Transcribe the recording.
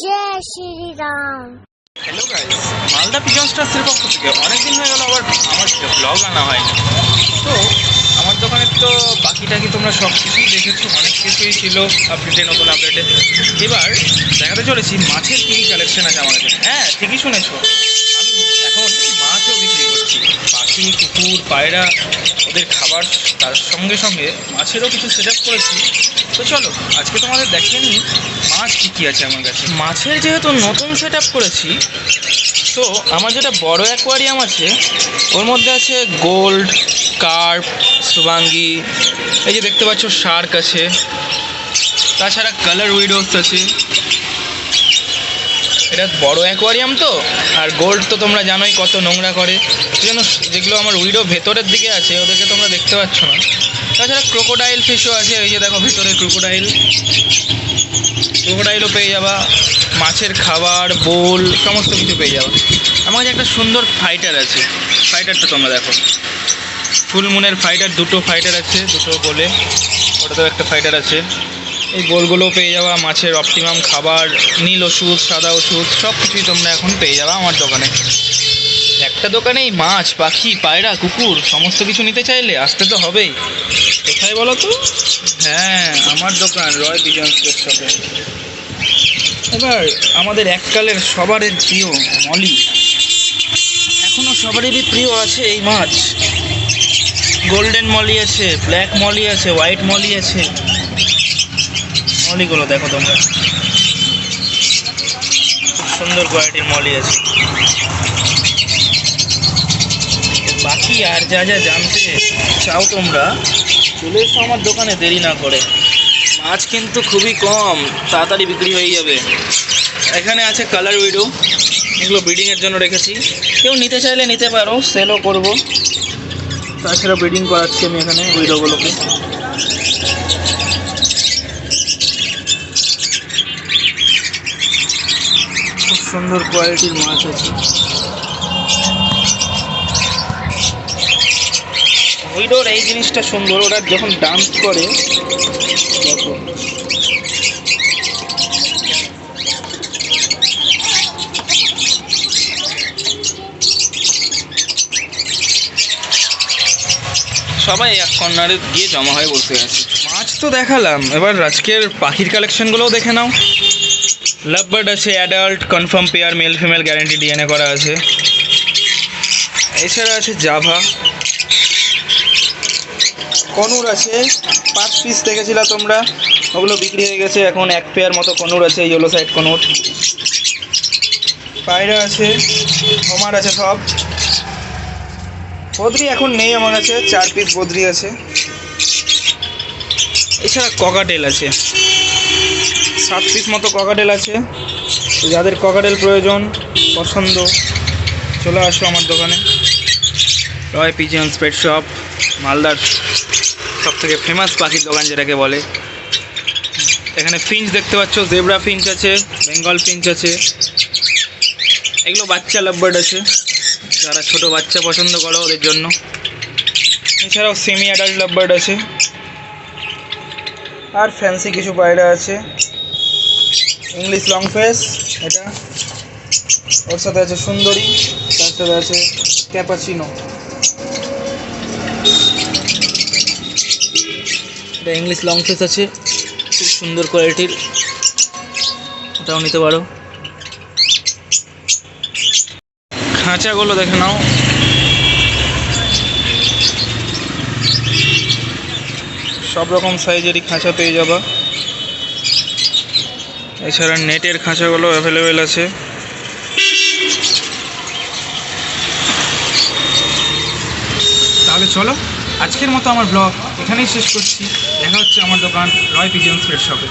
জয় Shri Ram. Hello guys Malda pigeon স্টার্সের পক্ষ থেকে অনেকদিন হয়ে গেল আবার আমার ব্লগ আনা হয়নি। তো, আমার দোকানের তো বাকি টাকি তোমরা সব কিছুই দেখেছ? অনেক কিছুই ছিল আপডেটে নতুন আপডেটে এবার দেখাতে চলেছি মাছের কী কালেকশন আছে আমার কাছে। হ্যাঁ ঠিকই শুনেছো। আমি এখন মাছও বিক্রি করছি পাখি কুকুর, পায়রা, ওদের খাবার, তার সঙ্গে সঙ্গে মাছেরও কিছু সেট আপ করেছি। তো চলো, আজকে তোমাদের দেখিয়ে নিই মাছ কী কী আছে আমার কাছে। মাছের যেহেতু নতুন সেট আপ করেছি, তো আমার যেটা বড় অ্যাকোয়ারিয়াম আছে, ওর মধ্যে আছে গোল্ড কার্প সুবাঙ্গি এই যে দেখতে পাচ্ছ শার্ক আছে। তাছাড়া কালার উইডোস আছে। এটা বড় অ্যাকোয়ারিয়াম তো, আর গোল্ড তো তোমরা জানোই কত নোংরা করে। সেজন্য যেগুলো আমার উইডো ভেতরের দিকে আছে, ওদেরকে তোমরা দেখতে পাচ্ছ না। তাছাড়া ক্রোকোডাইল ফিশও আছে এই যে দেখো ভেতরে ক্রোকোডাইল ক্রোকোডাইলও পেয়ে যাবা, মাছের খাবার, বোল, সমস্ত কিছু পেয়ে যাবা। আমার কাছে একটা সুন্দর ফাইটার আছে। ফাইটারটা তোমরা দেখো। ফুলমুনের ফাইটার দুটো ফাইটার আছে, দুটো বলে। ওটাতেও একটা ফাইটার আছে। এই বোলগুলোও পেয়ে যাবা মাছের অপটিমাম খাবার নীল ওষুধ সাদা ওষুধ সব কিছুই তোমরা এখন পেয়ে যাবা আমার দোকানে। একটা দোকানেই মাছ পাখি পায়রা কুকুর সমস্ত কিছু নিতে চাইলে আসতে তো হবেই। কোথায় বলো তো? হ্যাঁ আমার দোকান রয় বিজন শপে। এবার আমাদের এককালের সবারের প্রিয় মলি। এখনও সবারই প্রিয় আছে এই মাছ। গোল্ডেন মলি আছে ব্ল্যাক মলি আছে হোয়াইট মলি আছে। মলিগুলো দেখো তোমরা। সুন্দর কোয়ালিটির মলি আছে। বাকি আর যা যা জানতে চাও তোমরা, চলে এসো আমার দোকানে, দেরি না করে। মাছ কিন্তু খুবই কম, তাড়াতাড়ি বিক্রি হয়ে যাবে। এখানে আছে কালার উইডো এগুলো ব্রিডিংয়ের জন্য রেখেছি। কেউ নিতে চাইলে নিতে পারো সেলও করব। তাছাড়া ব্রিডিং করাচ্ছি আমি এখানে উইডোগুলোকে সুন্দর কোয়ালিটির মাছ আছে। উইডোর এই জিনিসটা সুন্দর ওরা যখন ডান্স করে দেখো। সবাই এক কর্নারে গিয়ে জমা হয়ে বসে আছে। মাছ তো দেখালাম এবার আজকের পাখির কালেকশনগুলোও দেখে নাও। লাভবার্ড আছে adult confirm pair male female guarantee DNA করা আছে। এছাড়া আছে জাভা কনুর আছে, পাঁচ পিস দেখেছিল তোমরা? ওগুলো বিক্রি হয়ে গেছে, এখন এক পেয়ার মতো কনুর আছে ইয়েলো সাইড কনুর। পায়রা আছে হোমার আছে সব। বদ্রি এখন নেই আমার কাছে, চার পিস বদ্রি আছে। এছাড়া ককাটেল আছে। সাত পিস মতো ককাটেল আছে। যাদের ককাটেল প্রয়োজন, পছন্দ, চলে আসো আমার দোকানে। রয় পিজিয়ন স্পেট শপ মালদার সব থেকে ফেমাস পাখির দোকান যেটাকে বলে। এখানে ফিঞ্চ দেখতে পাচ্ছ জেব্রা ফিঞ্চ আছে বেঙ্গল ফিঞ্চ আছে। এগুলো বাচ্চা লাভবার্ড আছে, যারা ছোট বাচ্চা পছন্দ করো ওদের জন্য। এছাড়াও সেমি অ্যাডাল্ট লাভবার্ড আছে। আর ফ্যান্সি কিছু পায়রা আছে। ইংলিশ লং ফেস এটা। ওর সাথে আছে সুন্দরী তার সাথে আছে ক্যাপাচিনো এটা ইংলিশ লং ফেস আছে খুব সুন্দর কোয়ালিটির এটাও নিতে পারো। খাঁচাগুলো দেখে নাও। সব রকম সাইজেরই খাঁচা পেয়ে যাবা। এছাড়া নেটের খাঁচাগুলো অ্যাভেলেবেল আছে। তাহলে চলো, আজকের মতো আমার ব্লগ এখানেই শেষ করছি। দেখা হচ্ছে আমার দোকান রয় স্পেট শপে